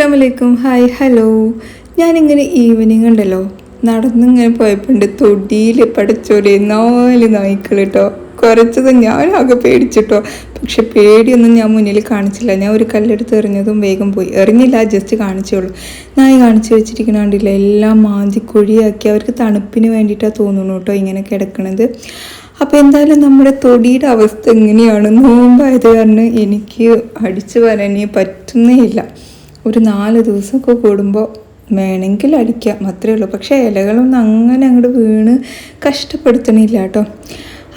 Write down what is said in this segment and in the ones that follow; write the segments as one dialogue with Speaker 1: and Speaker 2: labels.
Speaker 1: അസ്സാം വലൈക്കും hi hello. ഞാനിങ്ങനെ ഈവനിങ് ഉണ്ടല്ലോ. നടന്നിങ്ങനെ പോയപ്പോണ്ട് തൊടിയിൽ പടച്ചോലെ നാല് നായ്ക്കൾ കേട്ടോ കുറച്ചത് ഞാനാകെ പേടിച്ചിട്ടോ. പക്ഷെ പേടിയൊന്നും ഞാൻ മുന്നിൽ കാണിച്ചില്ല. ഞാൻ ഒരു കല്ലെടുത്ത് എറിഞ്ഞതും വേഗം പോയി. എറിഞ്ഞില്ല ജസ്റ്റ് കാണിച്ചുള്ളൂ നായി കാണിച്ചു വെച്ചിരിക്കണ കണ്ടില്ല എല്ലാം മാന്തി കുഴിയാക്കി അവർക്ക് തണുപ്പിന് വേണ്ടിയിട്ടാണ് തോന്നുന്നു കേട്ടോ ഇങ്ങനെ കിടക്കണത്. അപ്പോൾ എന്തായാലും നമ്മുടെ തൊടിയുടെ അവസ്ഥ എങ്ങനെയാണ്? നോമ്പായത് കാരണം എനിക്ക് അടിച്ചു വരാനേ പറ്റുന്നേ ഇല്ല. ഒരു നാല് ദിവസമൊക്കെ കൂടുമ്പോൾ വേണമെങ്കിൽ അടിക്കാം. അത്രേ ഉള്ളൂ. പക്ഷേ ഇലകളൊന്നും അങ്ങനെ അങ്ങോട്ട് വീണ് കഷ്ടപ്പെടുത്തണില്ല കേട്ടോ.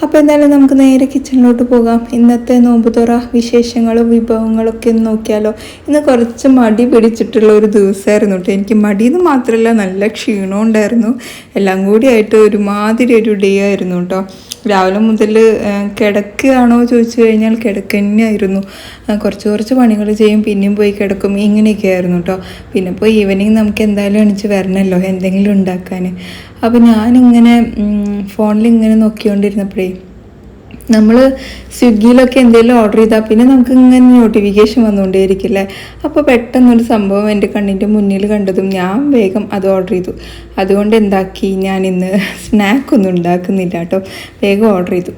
Speaker 1: അപ്പോൾ എന്തായാലും നമുക്ക് നേരെ കിച്ചണിലോട്ട് പോകാം. ഇന്നത്തെ നോമ്പുതുറ വിശേഷങ്ങളും വിഭവങ്ങളൊക്കെ ഒന്ന് നോക്കിയാലോ? ഇന്ന് കുറച്ച് മടി പിടിച്ചിട്ടുള്ള ഒരു ദിവസമായിരുന്നു കേട്ടോ എനിക്ക് മടിയെന്ന് മാത്രമല്ല നല്ല ക്ഷീണവും ഉണ്ടായിരുന്നു. എല്ലാം കൂടി ആയിട്ട് ഒരുമാതിരി ഒരു ഡേ ആയിരുന്നു കേട്ടോ രാവിലെ മുതൽ കിടക്കുകയാണോ ചോദിച്ചു കഴിഞ്ഞാൽ കിടക്ക തന്നെയായിരുന്നു കുറച്ച് കുറച്ച് പണികൾ ചെയ്യും പിന്നെയും പോയി കിടക്കും. ഇങ്ങനെയൊക്കെ ആയിരുന്നു കേട്ടോ പിന്നെ ഇപ്പോൾ ഈവനിങ് നമുക്ക് എന്തായാലും എണിച്ച് വരണമല്ലോ എന്തെങ്കിലും ഉണ്ടാക്കാൻ അപ്പോൾ ഞാനിങ്ങനെ ഫോണിൽ ഇങ്ങനെ നോക്കിക്കൊണ്ടിരുന്നപ്പോഴേ നമ്മൾ സ്വിഗ്ഗിയിലൊക്കെ എന്തെങ്കിലും ഓർഡർ ചെയ്താൽ പിന്നെ നമുക്ക് ഇങ്ങനെ നോട്ടിഫിക്കേഷൻ വന്നുകൊണ്ടേയിരിക്കില്ലേ? അപ്പോൾ പെട്ടെന്നൊരു സംഭവം എന്റെ കണ്ണിന്റെ മുന്നിൽ കണ്ടതും ഞാൻ വേഗം അത് ഓർഡർ ചെയ്തു. അതുകൊണ്ട് എന്താക്കി? ഞാൻ ഇന്ന് സ്നാക്കൊന്നും ഉണ്ടാക്കുന്നില്ല കേട്ടോ. വേഗം ഓർഡർ ചെയ്തു.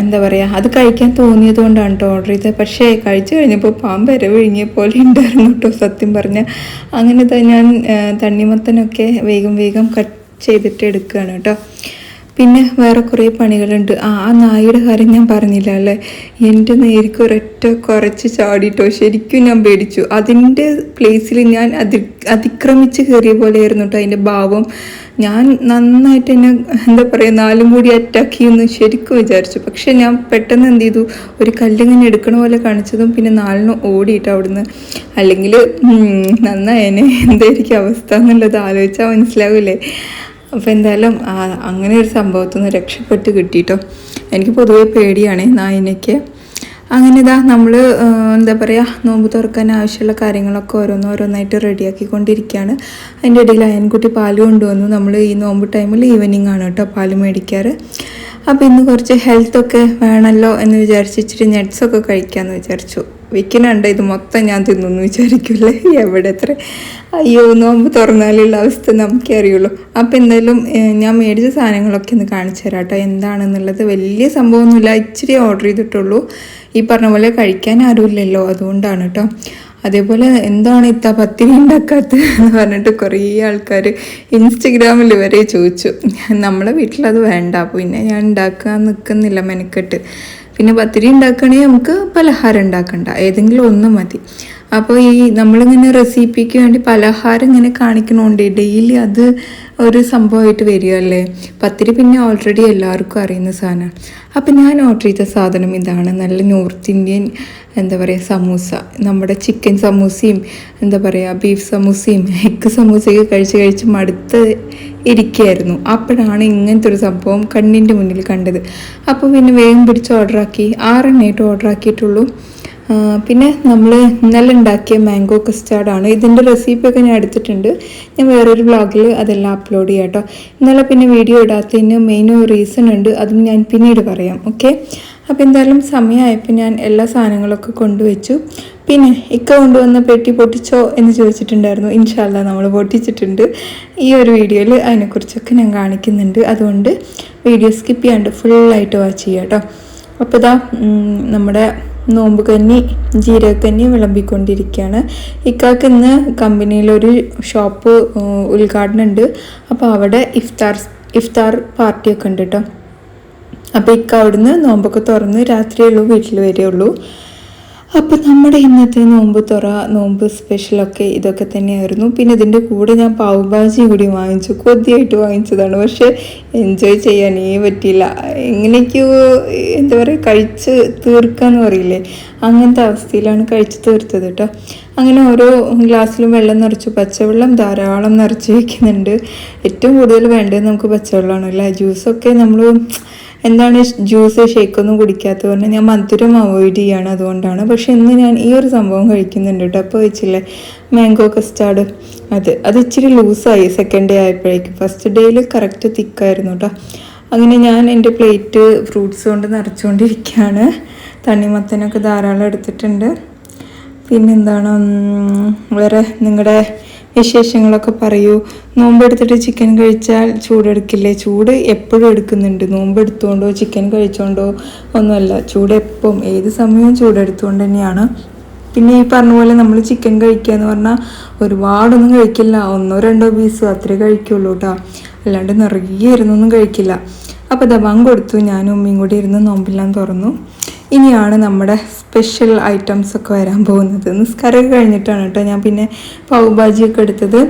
Speaker 1: എന്താ പറയുക അത് കഴിക്കാൻ തോന്നിയത് കൊണ്ടാണ് കേട്ടോ ഓർഡർ ചെയ്തത്. പക്ഷേ കഴിച്ചു കഴിഞ്ഞപ്പോൾ പാമ്പ് വരെ വിഴുങ്ങിയ പോലെ ഉണ്ടായിരുന്നു കേട്ടോ സത്യം പറഞ്ഞാൽ. അങ്ങനെ ഞാൻ തണ്ണിമത്തനൊക്കെ വേഗം വേഗം കട്ട് ചെയ്തിട്ട് എടുക്കുകയാണ് കേട്ടോ. പിന്നെ വേറെ കുറേ പണികളുണ്ട്. ആ ആ നായയുടെ കാര്യം ഞാൻ പറഞ്ഞില്ല അല്ലേ? എന്റെ നേരിക്ക് ഒരൊറ്റ കുറച്ച് ചാടിയിട്ടോ ശരിക്കും ഞാൻ പേടിച്ചു. അതിന്റെ പ്ലേസിൽ ഞാൻ അതി അതിക്രമിച്ച് കയറിയ പോലെയായിരുന്നു കേട്ടോ അതിന്റെ ഭാവം. ഞാൻ നന്നായിട്ട് എന്നെ എന്താ പറയുക നാലും കൂടി അറ്റാക്ക് ചെയ്യുമെന്ന് ശരിക്കും വിചാരിച്ചു. പക്ഷെ ഞാൻ പെട്ടെന്ന് എന്ത് ചെയ്തു? ഒരു കല്ലിങ്ങനെ എടുക്കണ പോലെ കാണിച്ചതും പിന്നെ നാലിനും ഓടിയിട്ട് അവിടുന്ന്. അല്ലെങ്കിൽ നന്നായനെ എന്തായിരിക്കും അവസ്ഥ എന്നുള്ളത് ആലോചിച്ചാൽ മനസ്സിലാവില്ലേ? അപ്പോൾ എന്തായാലും അങ്ങനെ ഒരു സംഭവത്തിൽ നിന്ന് രക്ഷപ്പെട്ട് കിട്ടിയിട്ടോ എനിക്ക് പൊതുവേ പേടിയാണ് നായിനയ്ക്ക് അങ്ങനെ ഇതാ നമ്മൾ എന്താ പറയുക നോമ്പ് തുറക്കാൻ ആവശ്യമുള്ള കാര്യങ്ങളൊക്കെ ഓരോന്നോരോന്നായിട്ട് റെഡിയാക്കിക്കൊണ്ടിരിക്കുകയാണ് അതിന്റെ ഇടയിൽ അയൻകുട്ടി പാൽ കൊണ്ടുവന്നു. നമ്മൾ ഈ നോമ്പ് ടൈമിൽ ഈവനിങ് ആണ് കേട്ടോ പാൽ മേടിക്കാറ്. അപ്പോൾ ഇന്ന് കുറച്ച് ഹെൽത്തൊക്കെ വേണമല്ലോ എന്ന് വിചാരിച്ചിച്ചിട്ട് നെറ്റ്സൊക്കെ കഴിക്കാമെന്ന് വിചാരിച്ചു. വിൽക്കുന്നുണ്ട് ഇത് മൊത്തം ഞാൻ തിന്നു വിചാരിക്കില്ലേ എവിടെ എത്ര? അയ്യോ നോമ്പ് തുറന്നാലുള്ള അവസ്ഥ നമുക്കേ അറിയുള്ളൂ. അപ്പം എന്തായാലും ഞാൻ മേടിച്ച സാധനങ്ങളൊക്കെ ഒന്ന് കാണിച്ചു തരാം കേട്ടോ. എന്താണെന്നുള്ളത് വലിയ സംഭവമൊന്നുമില്ല. ഇച്ചിരി ഓർഡർ ചെയ്തിട്ടുള്ളൂ. ഈ പറഞ്ഞ പോലെ കഴിക്കാൻ ആരുമില്ലല്ലോ. അതുകൊണ്ടാണ് കേട്ടോ. അതേപോലെ എന്താണ് ഇത്ത പത്തിരി ഉണ്ടാക്കാത്തത് എന്ന് പറഞ്ഞിട്ട് കുറേ ആൾക്കാർ ഇൻസ്റ്റഗ്രാമിൽ വരെ ചോദിച്ചു. നമ്മളെ വീട്ടിലത് വേണ്ട. പിന്നെ ഞാൻ ഉണ്ടാക്കാൻ നിൽക്കുന്നില്ല മെനക്കെട്ട്. പിന്നെ പത്തിരി ഉണ്ടാക്കുകയാണെങ്കിൽ നമുക്ക് പലഹാരം ഉണ്ടാക്കണ്ട. ഏതെങ്കിലും ഒന്ന് മതി. അപ്പോൾ ഈ നമ്മളിങ്ങനെ റെസിപ്പിക്ക് വേണ്ടി പലഹാരം ഇങ്ങനെ കാണിക്കണോണ്ട് ഡെയിലി അത് ഒരു സംഭവമായിട്ട് വരികയല്ലേ? പത്തിരി പിന്നെ ഓൾറെഡി എല്ലാവർക്കും അറിയുന്ന സാധനമാണ്. അപ്പം ഞാൻ ഓർഡർ ചെയ്ത സാധനം ഇതാണ്. നല്ല നോർത്ത് ഇന്ത്യൻ എന്താ പറയുക സമൂസ. നമ്മുടെ ചിക്കൻ സമൂസയും എന്താ പറയുക ബീഫ് സമൂസയും എഗ് സമൂസയൊക്കെ കഴിച്ച് കഴിച്ച് മടുത്ത് ഇരിക്കുകയായിരുന്നു. അപ്പോഴാണ് ഇങ്ങനത്തെ ഒരു സംഭവം കണ്ണിന്റെ മുന്നിൽ കണ്ടത്. അപ്പോൾ പിന്നെ വേഗം പിടിച്ച് ഓർഡറാക്കി ഓർഡർ ആക്കിയിട്ടുള്ളൂ. പിന്നെ നമ്മൾ ഇന്നലെ ഉണ്ടാക്കിയ മാംഗോ കസ്റ്റാർഡാണ് ഇതിന്റെ റെസിപ്പിയൊക്കെ ഞാൻ എടുത്തിട്ടുണ്ട്. ഞാൻ വേറൊരു ബ്ലോഗിൽ അതെല്ലാം അപ്ലോഡ് ചെയ്യാം കേട്ടോ ഇന്നലെ പിന്നെ വീഡിയോ ഇടാത്തതിന് മെയിൻ റീസൺ ഉണ്ട്. അതും ഞാൻ പിന്നീട് പറയാം. ഓക്കെ അപ്പോൾ എന്തായാലും സമയമായപ്പോൾ ഞാൻ എല്ലാ സാധനങ്ങളൊക്കെ കൊണ്ടുവച്ചു. പിന്നെ ഇക്ക കൊണ്ടുവന്ന പെട്ടി പൊട്ടിച്ചോ എന്ന് ചോദിച്ചിട്ടുണ്ടായിരുന്നു. ഇൻഷാല്ല നമ്മൾ പൊട്ടിച്ചിട്ടുണ്ട്. ഈ ഒരു വീഡിയോയിൽ അതിനെക്കുറിച്ചൊക്കെ ഞാൻ കാണിക്കുന്നുണ്ട്. അതുകൊണ്ട് വീഡിയോ സ്കിപ്പ് ചെയ്യാണ്ട് ഫുള്ളായിട്ട് വാച്ച് ചെയ്യാം കേട്ടോ അപ്പോൾ ഇതാ നമ്മുടെ നോമ്പ് കഞ്ഞി ജീരകക്കഞ്ഞി വിളമ്പിക്കൊണ്ടിരിക്കുകയാണ്. ഇക്കാക്ക് ഇന്ന് കമ്പനിയിലൊരു ഷോപ്പ് ഉദ്ഘാടനം ഉണ്ട്. അപ്പോൾ അവിടെ ഇഫ്താർ ഇഫ്താർ പാർട്ടിയൊക്കെ ഉണ്ട് കേട്ടോ അപ്പോൾ ഇക്ക അവിടുന്ന് നോമ്പൊക്കെ തുറന്ന് രാത്രിയുള്ളൂ വീട്ടിൽ വരികയുള്ളൂ അപ്പോൾ നമ്മുടെ ഇന്നത്തെ നോമ്പ് തുറ നോമ്പ് സ്പെഷ്യലൊക്കെ ഇതൊക്കെ തന്നെയായിരുന്നു. പിന്നെ ഇതിന്റെ കൂടെ ഞാൻ പാവ് ഭാജി കൂടി വാങ്ങിച്ചു കൊതിയായിട്ട് വാങ്ങിച്ചതാണ്. പക്ഷേ എൻജോയ് ചെയ്യാനേ പറ്റിയില്ല. എങ്ങനെയൊക്കെയോ എന്താ പറയുക കഴിച്ച് തീർക്കാന്ന് പറയില്ലേ? അങ്ങനത്തെ അവസ്ഥയിലാണ് കഴിച്ച് തീർത്തത് കേട്ടോ. അങ്ങനെ ഓരോ ഗ്ലാസ്സിലും വെള്ളം നിറച്ചു പച്ചവെള്ളം ധാരാളം നിറച്ച് വയ്ക്കുന്നുണ്ട് ഏറ്റവും കൂടുതൽ വേണ്ടത് നമുക്ക് പച്ചവെള്ളമാണ് അല്ലേ? ജ്യൂസൊക്കെ നമ്മൾ എന്താണ് ജ്യൂസ് ഷേക്കൊന്നും കുടിക്കാത്തത് പറഞ്ഞാൽ ഞാൻ മധുരം അവോയ്ഡ് ചെയ്യാണ് അതുകൊണ്ടാണ്. പക്ഷെ ഇന്ന് ഞാൻ ഈ ഒരു സംഭവം കഴിക്കുന്നുണ്ട് കേട്ടോ അപ്പോൾ വെച്ചില്ലേ? മാംഗോ കസ്റ്റാർഡ് അത് അത് ഇച്ചിരി ലൂസായി സെക്കൻഡ് ഡേ ആയപ്പോഴേക്കും. ഫസ്റ്റ് ഡേയിൽ കറക്റ്റ് തിക്കായിരുന്നു കേട്ടോ അങ്ങനെ ഞാൻ എന്റെ പ്ലേറ്റ് ഫ്രൂട്ട്സ് കൊണ്ട് നിറച്ചുകൊണ്ടിരിക്കുകയാണ് തണ്ണിമത്തനൊക്കെ ധാരാളം എടുത്തിട്ടുണ്ട്. പിന്നെന്താണ് വേറെ നിങ്ങളുടെ വിശേഷങ്ങളൊക്കെ പറയൂ. നോമ്പെടുത്തിട്ട് ചിക്കൻ കഴിച്ചാൽ ചൂടെടുക്കില്ലേ? ചൂട് എപ്പോഴും എടുക്കുന്നുണ്ട്. നോമ്പെടുത്തുകൊണ്ടോ ചിക്കൻ കഴിച്ചുകൊണ്ടോ ഒന്നുമല്ല. ചൂട് എപ്പം ഏത് സമയവും ചൂടെടുത്തുകൊണ്ട് തന്നെയാണ്. പിന്നെ ഈ പറഞ്ഞ പോലെ നമ്മൾ ചിക്കൻ കഴിക്കുക എന്ന് പറഞ്ഞാൽ ഒരുപാടൊന്നും കഴിക്കില്ല. ഒന്നോ രണ്ടോ പീസ് അത്രേ കഴിക്കുള്ളൂ കേട്ടോ അല്ലാണ്ട് നിറയെ ഇരുന്നൊന്നും കഴിക്കില്ല. അപ്പോൾ ദബാങ് കൊടുത്തു. ഞാനും ഉമ്മയും കൂടി ഇരുന്ന് നോമ്പെല്ലാം തുറന്നു. ഇനിയാണ് നമ്മുടെ സ്പെഷ്യൽ ഐറ്റംസ് ഒക്കെ വരാൻ പോകുന്നത്. നിസ്കാരമൊക്കെ കഴിഞ്ഞിട്ടാണ് കേട്ടോ ഞാൻ പിന്നെ പാവ് ഭാജിയൊക്കെ എടുത്തത്.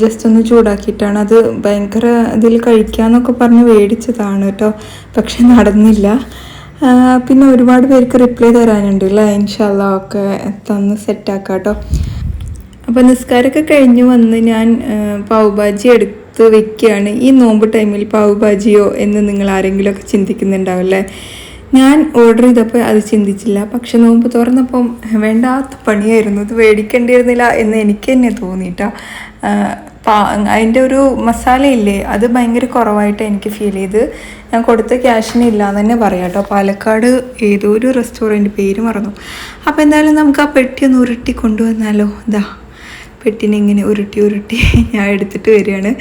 Speaker 1: ജസ്റ്റ് ഒന്ന് ചൂടാക്കിയിട്ടാണ്. അത് ഭയങ്കര ഇതിൽ കഴിക്കാമെന്നൊക്കെ പറഞ്ഞ് മേടിച്ചതാണ് കേട്ടോ. പക്ഷെ നടന്നില്ല. പിന്നെ ഒരുപാട് പേർക്ക് റിപ്ലൈ തരാനുണ്ട് അല്ലേ ഇൻഷാല്ല ഒക്കെ തന്ന് സെറ്റാക്കാം കേട്ടോ. അപ്പോൾ നിസ്കാരമൊക്കെ കഴിഞ്ഞ് വന്ന് ഞാൻ പാവുബാജി എടുത്ത് വെക്കുകയാണ്. ഈ നോമ്പ് ടൈമിൽ പാവ് ഭാജിയോ എന്ന് നിങ്ങൾ ആരെങ്കിലുമൊക്കെ ചിന്തിക്കുന്നുണ്ടാവില്ലേ ഞാൻ ഓർഡർ ചെയ്തപ്പോൾ അത് ചിന്തിച്ചില്ല. പക്ഷെ നോമ്പ് തുറന്നപ്പം വേണ്ടാത്ത പണിയായിരുന്നു. ഇത് മേടിക്കേണ്ടിയിരുന്നില്ല എന്ന് എനിക്ക് തന്നെ തോന്നിയിട്ടാ. അതിന്റെ ഒരു മസാല ഇല്ലേ അത് ഭയങ്കര കുറവായിട്ട് എനിക്ക് ഫീൽ ചെയ്ത്. ഞാൻ കൊടുത്ത ക്യാഷിന് ഇല്ല എന്ന് തന്നെ പറയാം കേട്ടോ. പാലക്കാട് ഏതോ ഒരു റെസ്റ്റോറന്റ് പേര് മറന്നു. അപ്പോൾ എന്തായാലും നമുക്ക് ആ പെട്ടി ഒന്ന് ഉരുട്ടി കൊണ്ടുവന്നാലോ? ഇതാ പെട്ടിനെ ഇങ്ങനെ ഉരുട്ടി ഉരുട്ടി ഞാൻ എടുത്തിട്ട് വരികയാണ്.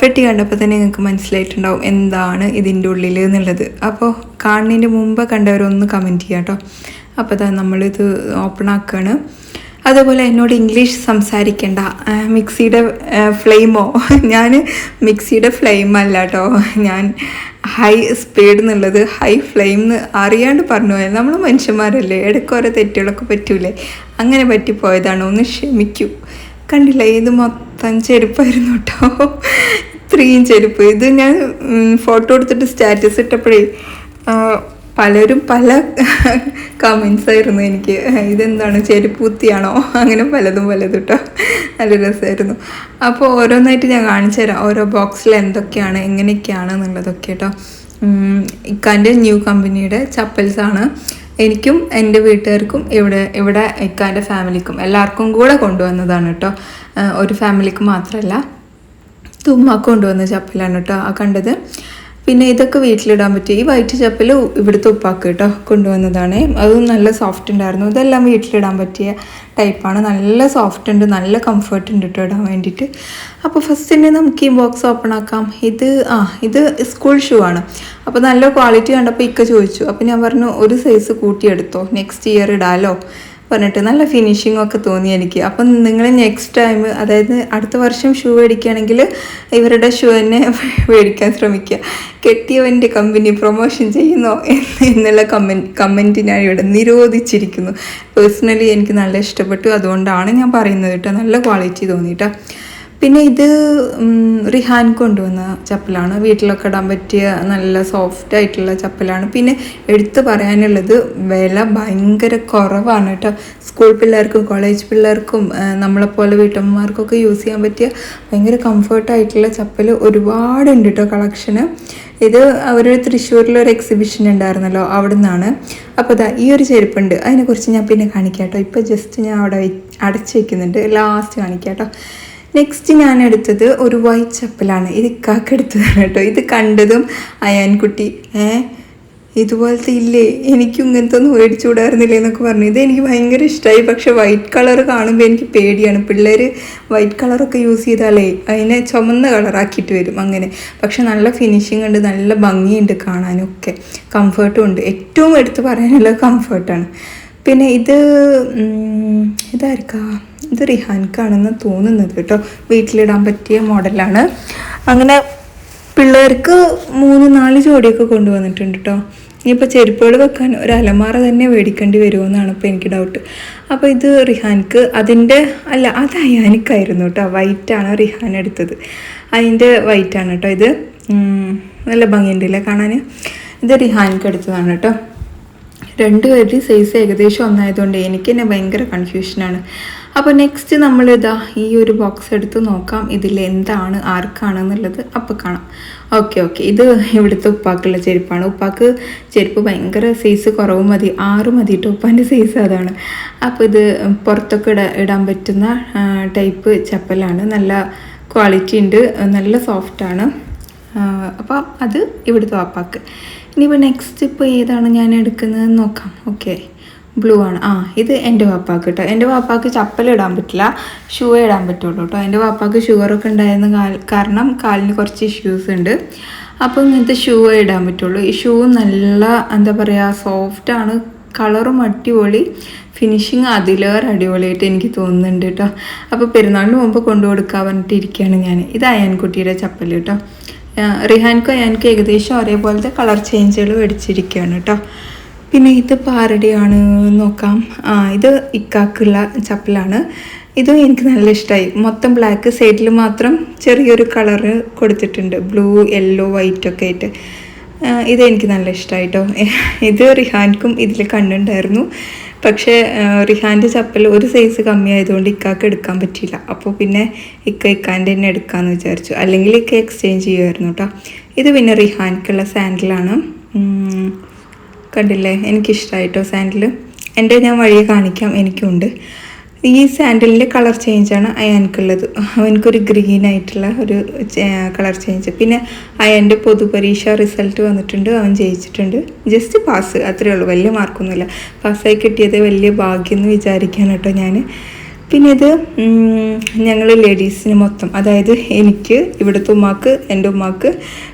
Speaker 1: പെട്ടി കണ്ടപ്പോൾ തന്നെ നിങ്ങൾക്ക് മനസ്സിലായിട്ടുണ്ടാവും എന്താണ് ഇതിന്റെ ഉള്ളിൽ എന്നുള്ളത്. അപ്പോൾ കാണുന്നതിന്റെ മുമ്പ് കണ്ടവരൊന്ന് കമന്റ് ചെയ്യാം കേട്ടോ അപ്പോൾ അതാ നമ്മളിത് ഓപ്പൺ ആക്കുകയാണ് അതേപോലെ എന്നോട് ഇംഗ്ലീഷ് സംസാരിക്കേണ്ട. മിക്സിയുടെ ഫ്ലെയിമോ? ഞാൻ മിക്സിയുടെ ഫ്ലെയിം അല്ല കേട്ടോ ഞാൻ ഹൈ സ്പീഡ് എന്നുള്ളത് ഹൈ ഫ്ലെയിം എന്ന് അറിയാണ്ട് പറഞ്ഞു പോയത്. നമ്മൾ മനുഷ്യന്മാരല്ലേ? ഇടയ്ക്ക് ഓരോ തെറ്റുകളൊക്കെ പറ്റൂലേ? അങ്ങനെ പറ്റിപ്പോയതാണ്. ഒന്ന് ക്ഷമിക്കൂ. കണ്ടില്ല? ഇത് മൊത്തം ചെരുപ്പായിരുന്നു കേട്ടോ ഇത്രയും ചെരുപ്പ്. ഇത് ഞാൻ ഫോട്ടോ എടുത്തിട്ട് സ്റ്റാറ്റസ് ഇട്ടപ്പോഴേ പലരും പല കമൻസ് ആയിരുന്നു എനിക്ക്. ഇതെന്താണ് ചെരുപ്പൂത്തിയാണോ? അങ്ങനെ പലതും പലതും കേട്ടോ നല്ല രസമായിരുന്നു. അപ്പോൾ ഓരോന്നായിട്ട് ഞാൻ കാണിച്ചു തരാം. ഓരോ ബോക്സിൽ എന്തൊക്കെയാണ് എങ്ങനെയൊക്കെയാണ് എന്നുള്ളതൊക്കെ കേട്ടോ ഇക്കാന്റെ ന്യൂ കമ്പനിയുടെ ചപ്പൽസാണ് എനിക്കും എന്റെ വീട്ടുകാർക്കും ഇവിടെ ഇവിടെ ഇക്കാന്റെ ഫാമിലിക്കും എല്ലാവർക്കും കൂടെ കൊണ്ടുവന്നതാണ് കേട്ടോ ഒരു ഫാമിലിക്ക് മാത്രമല്ല തുമ്മ കൊണ്ടുവന്ന ചപ്പലാണ് കേട്ടോ ആ കണ്ടത്. പിന്നെ ഇതൊക്കെ വീട്ടിലിടാൻ പറ്റും ഈ വൈറ്റ് ചപ്പൽ ഇവിടുത്തെ ഉപ്പാക്ക് കേട്ടോ കൊണ്ടുവന്നതാണ്. അതും നല്ല സോഫ്റ്റ് ഉണ്ടായിരുന്നു. ഇതെല്ലാം വീട്ടിലിടാൻ പറ്റിയ ടൈപ്പാണ് നല്ല സോഫ്റ്റ് ഉണ്ട് നല്ല കംഫർട്ട് ഉണ്ട് കേട്ടോ ഇടാൻ വേണ്ടിയിട്ട്. അപ്പോൾ ഫസ്റ്റ് തന്നെ നമുക്ക് ഈ ബോക്സ് ഓപ്പൺ ആക്കാം. ഇത് ആ ഇത് സ്കൂൾ ഷൂ ആണ്. അപ്പോൾ നല്ല ക്വാളിറ്റി കണ്ടപ്പോൾ ഇക്ക ചോദിച്ചു. അപ്പോൾ ഞാൻ പറഞ്ഞു ഒരു സൈസ് കൂട്ടിയെടുത്തോ. നെക്സ്റ്റ് ഇയർ ഇടാലോ. പറഞ്ഞിട്ട് നല്ല ഫിനിഷിംഗ് ഒക്കെ തോന്നി എനിക്ക്. അപ്പം നിങ്ങൾ നെക്സ്റ്റ് ടൈം അതായത് അടുത്ത വർഷം ഷൂ മേടിക്കുകയാണെങ്കിൽ ഇവരുടെ ഷൂ തന്നെ മേടിക്കാൻ ശ്രമിക്കുക. കെട്ടിയവന്റെ കമ്പനി പ്രൊമോഷൻ ചെയ്യുന്നോ എന്ന് എന്നുള്ള കമന്റ് കമന്റ് ഞാൻ ഇവിടെ നിരോധിച്ചിരിക്കുന്നു. പേഴ്സണലി എനിക്ക് നല്ല ഇഷ്ടപ്പെട്ടു. അതുകൊണ്ടാണ് ഞാൻ പറയുന്നത് കേട്ടോ. നല്ല ക്വാളിറ്റി തോന്നി കേട്ടോ. പിന്നെ ഇത് റിഹാൻ കൊണ്ടുവന്ന ചപ്പലാണ്. വീട്ടിലൊക്കെ ഇടാൻ പറ്റിയ നല്ല സോഫ്റ്റ് ആയിട്ടുള്ള ചപ്പലാണ്. പിന്നെ എടുത്തു പറയാനുള്ളത് വില ഭയങ്കര കുറവാണ് കേട്ടോ. സ്കൂൾ പിള്ളേർക്കും കോളേജ് പിള്ളേർക്കും നമ്മളെപ്പോലെ വീട്ടമ്മമാർക്കൊക്കെ യൂസ് ചെയ്യാൻ പറ്റിയ ഭയങ്കര കംഫർട്ടായിട്ടുള്ള ചപ്പൽ ഒരുപാടുണ്ട് കേട്ടോ കളക്ഷന് ഇത് അവരൊരു തൃശ്ശൂരിലൊരു എക്സിബിഷൻ ഉണ്ടായിരുന്നല്ലോ അവിടെ നിന്നാണ് അപ്പോൾ ഇതാ ഈ ഒരു ചെരുപ്പുണ്ട്. അതിനെക്കുറിച്ച് ഞാൻ പിന്നെ കാണിക്കാം കേട്ടോ. ഇപ്പോൾ ജസ്റ്റ് ഞാൻ അവിടെ അടച്ചു വയ്ക്കുന്നുണ്ട് ലാസ്റ്റ് കാണിക്കാം കേട്ടോ. നെക്സ്റ്റ് ഞാൻ എടുത്തത് ഒരു വൈറ്റ് ചപ്പലാണ്. ഇത് ഇക്കാക്ക് എടുത്തതാണ് കേട്ടോ. ഇത് കണ്ടതും അയാൻകുട്ടി. ഏ? ഇതുപോലത്തെ ഇല്ലേ? എനിക്കും ഇങ്ങനത്തെ ഒന്നും മേടിച്ചുകൂടായിരുന്നില്ലേ എന്നൊക്കെ പറഞ്ഞു. ഇത് എനിക്ക് ഭയങ്കര ഇഷ്ടമായി പക്ഷേ വൈറ്റ് കളർ കാണുമ്പോൾ എനിക്ക് പേടിയാണ്. പിള്ളേർ വൈറ്റ് കളറൊക്കെ യൂസ് ചെയ്താലേ അതിനെ ചുമന്ന കളറാക്കിയിട്ട് വരും അങ്ങനെ. പക്ഷെ നല്ല ഫിനിഷിംഗ് ഉണ്ട് നല്ല ഭംഗിയുണ്ട് കാണാനൊക്കെ. കംഫർട്ടും ഉണ്ട്. ഏറ്റവും എടുത്ത് പറയാനുള്ള കംഫർട്ടാണ് പിന്നെ ഇത് ഇതായിരിക്കാ ഇത് റിഹാൻക്കാണെന്ന് തോന്നുന്നത് കേട്ടോ. വീട്ടിലിടാൻ പറ്റിയ മോഡലാണ്. അങ്ങനെ പിള്ളേർക്ക് മൂന്ന് നാല് ജോഡിയൊക്കെ കൊണ്ടുവന്നിട്ടുണ്ട് കേട്ടോ. ഇനിയിപ്പോൾ ചെരുപ്പുകൾ വെക്കാൻ ഒരു അലമാറ തന്നെ മേടിക്കേണ്ടി വരുമെന്നാണ് ഇപ്പോൾ എനിക്ക് ഡൗട്ട് അപ്പോൾ ഇത് റിഹാൻക്ക് അതിന്റെ അല്ല അത് അയാനിക്കായിരുന്നു കേട്ടോ. വൈറ്റാണ് റിഹാൻ എടുത്തത്. അതിന്റെ വൈറ്റാണ് കേട്ടോ ഇത്. നല്ല ഭംഗിയുണ്ട് അല്ലേ കാണാൻ ഇത് റിഹാൻക്ക് എടുത്തതാണ് കേട്ടോ. രണ്ടുപേരുടെയും സൈസ് ഏകദേശം ഒന്നായതുകൊണ്ട് എനിക്ക് തന്നെ ഭയങ്കര കൺഫ്യൂഷനാണ് അപ്പോൾ നെക്സ്റ്റ് നമ്മൾ ഇതാ ഈ ഒരു ബോക്സ് എടുത്ത് നോക്കാം. ഇതിൽ എന്താണ് ആർക്കാണെന്നുള്ളത് അപ്പോൾ കാണാം. ഓക്കെ ഓക്കെ ഇത് ഇവിടുത്തെ ഉപ്പാക്കുള്ള ചെരുപ്പാണ്. ഉപ്പാക്ക് ചെരുപ്പ് ഭയങ്കര സൈസ് കുറവ് മതി. ആറ് മതി കേട്ടോ ഉപ്പാന്റെ സൈസ് അതാണ്. അപ്പോൾ ഇത് പുറത്തൊക്കെ ഇട ഇടാൻ പറ്റുന്ന ടൈപ്പ് ചപ്പലാണ്. നല്ല ക്വാളിറ്റി ഉണ്ട്. നല്ല സോഫ്റ്റാണ് അപ്പോൾ അത് ഇവിടുത്തെ വാപ്പാക്ക് ഇനിയിപ്പോൾ നെക്സ്റ്റ് ഇപ്പോൾ ഏതാണ് ഞാൻ എടുക്കുന്നതെന്ന് നോക്കാം. ഓക്കെ ബ്ലൂ ആണ് ആ ഇത് എന്റെ വാപ്പാക്ക് കേട്ടോ എന്റെ വാപ്പാക്ക് ചപ്പൽ ഇടാൻ പറ്റില്ല. ഷൂ ഇടാൻ പറ്റുള്ളൂ കേട്ടോ എന്റെ വാപ്പാക്ക് ഷുഗറൊക്കെ ഉണ്ടായിരുന്ന കാരണം കാലിന് കുറച്ച് ഇഷ്യൂസ് ഉണ്ട്. അപ്പോൾ ഇങ്ങനത്തെ ഷൂ ഇടാൻ പറ്റുള്ളൂ. ഈ ഷൂ നല്ല എന്താ പറയുക ആണ്. കളറും അടിപൊളി. ഫിനിഷിങ് അതിലേറെ അടിപൊളിയായിട്ട് എനിക്ക് തോന്നുന്നുണ്ട് കേട്ടോ അപ്പോൾ പെരുന്നാളിന് മുമ്പ് കൊണ്ടു കൊടുക്കാൻ ഇരിക്കുകയാണ് ഞാൻ ഇത് അയാൻകുട്ടിയുടെ ചപ്പൽ കേട്ടോ റിഹാൻക്കും അയാൻക്കും ഏകദേശം ഒരേപോലത്തെ കളർ ചേഞ്ചുകൾ മേടിച്ചിരിക്കുകയാണ് കേട്ടോ പിന്നെ ഇത് ആരുടെയാണ് നോക്കാം. ആ ഇത് ഇക്കാക്കുള്ള ചപ്പലാണ്. ഇതും എനിക്ക് നല്ല ഇഷ്ടമായി മൊത്തം ബ്ലാക്ക് സൈഡിൽ മാത്രം ചെറിയൊരു കളറ് കൊടുത്തിട്ടുണ്ട്. ബ്ലൂ യെല്ലോ വൈറ്റ് ഒക്കെ ആയിട്ട്. ഇതെനിക്ക് നല്ല ഇഷ്ടമായിട്ടോ ഇത് റിഹാൻക്കും ഇതിൽ കണ്ണുണ്ടായിരുന്നു. പക്ഷേ റിഹാന്റെ ചപ്പൽ ഒരു സൈസ് കമ്മിയായതുകൊണ്ട് ഇക്കാക്ക് എടുക്കാൻ പറ്റിയില്ല. അപ്പോൾ പിന്നെ ഇക്ക ഇക്കാന്റെ തന്നെ എടുക്കാമെന്ന് വിചാരിച്ചു. അല്ലെങ്കിൽ ഇക്ക എക്സ്ചേഞ്ച് ചെയ്യുമായിരുന്നു കേട്ടോ ഇത് പിന്നെ റിഹാൻക്കുള്ള സാൻഡിലാണ് കണ്ടില്ലേ? എനിക്കിഷ്ടമായിട്ടോ സാൻഡിൽ എന്റെ ഞാൻ വഴിയെ കാണിക്കാം എനിക്കുണ്ട്. ഈ സാൻഡലിന്റെ കളർ ചേഞ്ചാണ് അയാൻക്കുള്ളത്. അവനക്കൊരു ഗ്രീൻ ആയിട്ടുള്ള ഒരു കളർ ചേഞ്ച്. പിന്നെ അയാന്റെ പൊതുപരീക്ഷ റിസൾട്ട് വന്നിട്ടുണ്ട് അവൻ ജയിച്ചിട്ടുണ്ട്. ജസ്റ്റ് പാസ് അത്രയേ ഉള്ളൂ. വലിയ മാർക്കൊന്നുമില്ല. പാസ്സായി കിട്ടിയത് വലിയ ഭാഗ്യം എന്ന് വിചാരിക്കാൻ കേട്ടോ ഞാൻ പിന്നെ ഇത് ഞങ്ങൾ ലേഡീസിന് മൊത്തം. അതായത് എനിക്ക് ഇവിടുത്തെ ഉമ്മാക്ക് എന്റെ ഉമ്മാക്ക്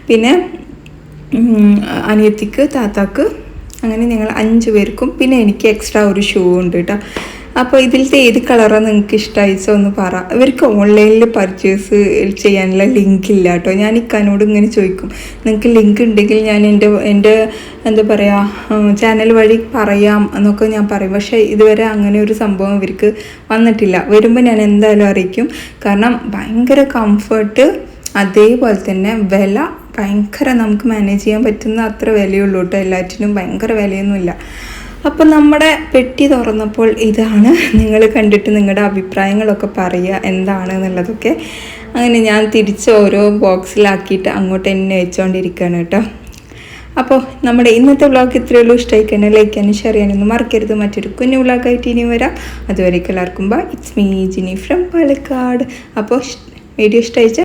Speaker 1: പിന്നെ അനിയത്തിക്ക് താത്താക്ക് അങ്ങനെ ഞങ്ങൾ അഞ്ച് പേർക്കും പിന്നെ എനിക്ക് എക്സ്ട്രാ ഒരു ഷൂ ഉണ്ട് കേട്ടോ അപ്പോൾ ഇതിലത്തെ ഏത് കളറാണ് നിങ്ങൾക്ക് ഇഷ്ടമായിച്ചോ ഒന്ന് പറ. ഇവർക്ക് ഓൺലൈനിൽ പർച്ചേസ് ചെയ്യാനുള്ള ലിങ്ക് ഇല്ല കേട്ടോ ഞാൻ ഇക്കാനോട് ഇങ്ങനെ ചോദിക്കും. നിങ്ങൾക്ക് ലിങ്ക് ഉണ്ടെങ്കിൽ ഞാൻ എന്റെ എന്റെ എന്താ പറയുക ചാനൽ വഴി പറയാം എന്നൊക്കെ ഞാൻ പറയും. പക്ഷേ ഇതുവരെ അങ്ങനെ ഒരു സംഭവം ഇവർക്ക് വന്നിട്ടില്ല. വരുമ്പോൾ ഞാൻ എന്തായാലും അറിയിക്കും. കാരണം ഭയങ്കര കംഫർട്ട് അതേപോലെ തന്നെ വില ഭയങ്കര നമുക്ക് മാനേജ് ചെയ്യാൻ പറ്റുന്ന അത്ര വിലയുള്ളൂ കേട്ടോ. എല്ലാറ്റിനും ഭയങ്കര വിലയൊന്നുമില്ല. അപ്പം നമ്മുടെ പെട്ടി തുറന്നപ്പോൾ ഇതാണ്. നിങ്ങൾ കണ്ടിട്ട് നിങ്ങളുടെ അഭിപ്രായങ്ങളൊക്കെ പറയുക എന്താണ് എന്നുള്ളതൊക്കെ. അങ്ങനെ ഞാൻ തിരിച്ച് ഓരോ ബോക്സിലാക്കിയിട്ട് അങ്ങോട്ട് എന്നെ വെച്ചുകൊണ്ടിരിക്കുകയാണ് കേട്ടോ. അപ്പോൾ നമ്മുടെ ഇന്നത്തെ വ്ളോഗ് ഇത്രയേ ഉള്ളൂ. ഇഷ്ടമായി കഴിഞ്ഞാൽ ലൈക്ക് ചെയ്യാനും ഷെയർ ചെയ്യാനൊന്നും മറക്കരുത്. മറ്റൊരു കുഞ്ഞു വ്ളോഗായിട്ട് ഇനി വരാം. അതുവരേക്കും എല്ലാവർക്കും bye it's me Jini from Palakkad. അപ്പോൾ വീഡിയോ ഇഷ്ടമായിച്ച